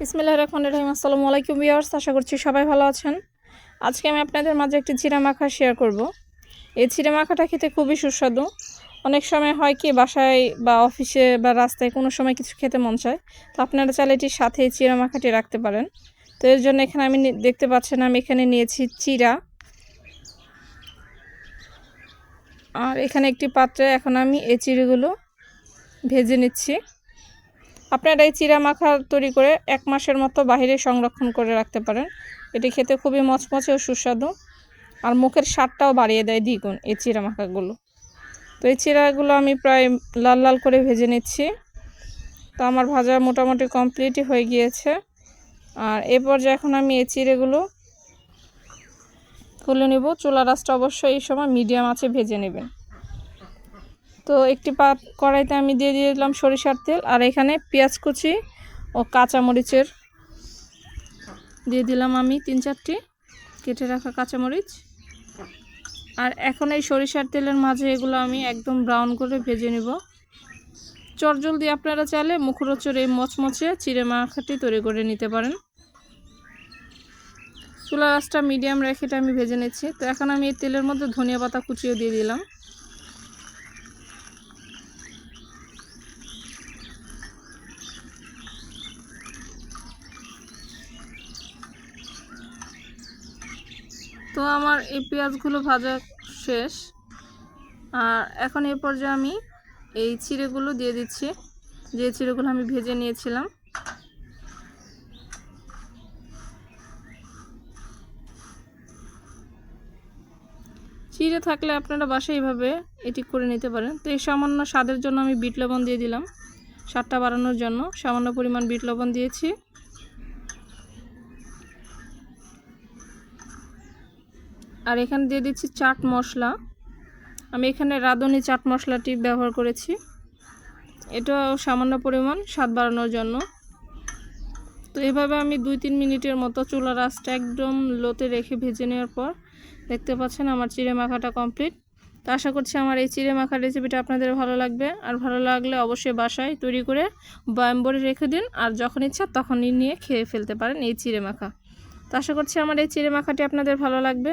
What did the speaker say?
ইসমিল্লাহ রহমান রহিম। আসসালামু আলাইকুম ভিউয়ার্স, আশা করছি সবাই ভালো আছেন। আজকে আমি আপনাদের মাঝে একটি চিরা মাখা শেয়ার করব। এই চিরা মাখাটা খেতে খুবই সুস্বাদু। অনেক সময় হয় কি, বাসায় বা অফিসে বা রাস্তায় কোনো সময় কিছু খেতে মন চায়, তো আপনারা চাইলে এটির সাথে এই চিরা মাখাটি রাখতে পারেন। তো এর জন্য এখানে আমি দেখতে পাচ্ছেন, আমি এখানে নিয়েছি চিরা। আর এখানে একটি পাত্রে এখন আমি এই চিড়েগুলো ভেজে নিচ্ছি। আপনারা এই চিরা মাখা তৈরি করে এক মাসের মতো বাইরে সংরক্ষণ করে রাখতে পারেন। এটি খেতে খুবই মচমচে ও সুস্বাদু। আর মুখের স্বাদটাও বাড়িয়ে দেয় দ্বিগুণ এই চিরা মাখাগুলো তো এই চিরাগুলো আমি প্রায় লাল লাল করে ভেজে নিচ্ছি। তো আমার ভাজা মোটামুটি কমপ্লিটই হয়ে গিয়েছে। আর এ পর্যায়ে এখন আমি এই চিড়েগুলো তুলে নেব। চুলা রাসটা অবশ্যই এই সময় মিডিয়াম আছে ভেজে নেবেন। তো একটি পাত কড়াইতে আমি দিয়ে দিয়ে দিলাম সরিষার তেল আর এখানে পেঁয়াজ কুচি ও কাঁচামরিচের দিয়ে দিলাম আমি তিন চারটি কেটে রাখা কাঁচামরিচ। আর এখন এই সরিষার তেলের মাঝে এগুলো আমি একদম ব্রাউন করে ভেজে নেব। চটজলদি আপনারা চাইলে মুখরোচর এই মচমচে চিড়ে মাখাটি তৈরি করে নিতে পারেন। চুলা রাসটা মিডিয়াম রেখেটা আমি ভেজে নিচ্ছি। তো এখন আমি এই তেলের মধ্যে ধনিয়া পাতা কুচিও দিয়ে দিলাম। তো আমার এই পেঁয়াজগুলো ভাজা শেষ। আর এখন এ পর্যায়ে আমি এই চিড়েগুলো দিয়ে দিচ্ছি। যে চিড়েগুলো আমি ভেজে নিয়েছিলাম। চিড়ে থাকলে আপনারা বাসায় এইভাবে এটি করে নিতে পারেন। তো এই সামান্য স্বাদের জন্য আমি বিট লবণ দিয়ে দিলাম। স্বাদটা বাড়ানোর জন্য সামান্য পরিমাণ বিট লবণ দিয়েছি। আর এখানে দিয়ে দিচ্ছি চাট মশলা। আমি এখানে রাঁধুনি চাট মশলাটি ব্যবহার করেছি। এটাও সামান্য পরিমাণ স্বাদ বাড়ানোর জন্য। তো এভাবে আমি দুই তিন মিনিটের মতো চুলার আঁচটা একদম লোতে রেখে ভেজে নেওয়ার পর দেখতে পাচ্ছেন আমার চিড়ে মাখাটা কমপ্লিট। তো আশা করছি আমার এই চিড়ে মাখার রেসিপিটা আপনাদের ভালো লাগবে। আর ভালো লাগলে অবশ্যই বাসায় তৈরি করে বয়াম ভরে রেখে দিন। আর যখন ইচ্ছা তখনই নিয়ে খেয়ে ফেলতে পারেন এই চিড়ে মাখা। তো আশা করছি আমার এই চিড়ে মাখাটি আপনাদের ভালো লাগবে।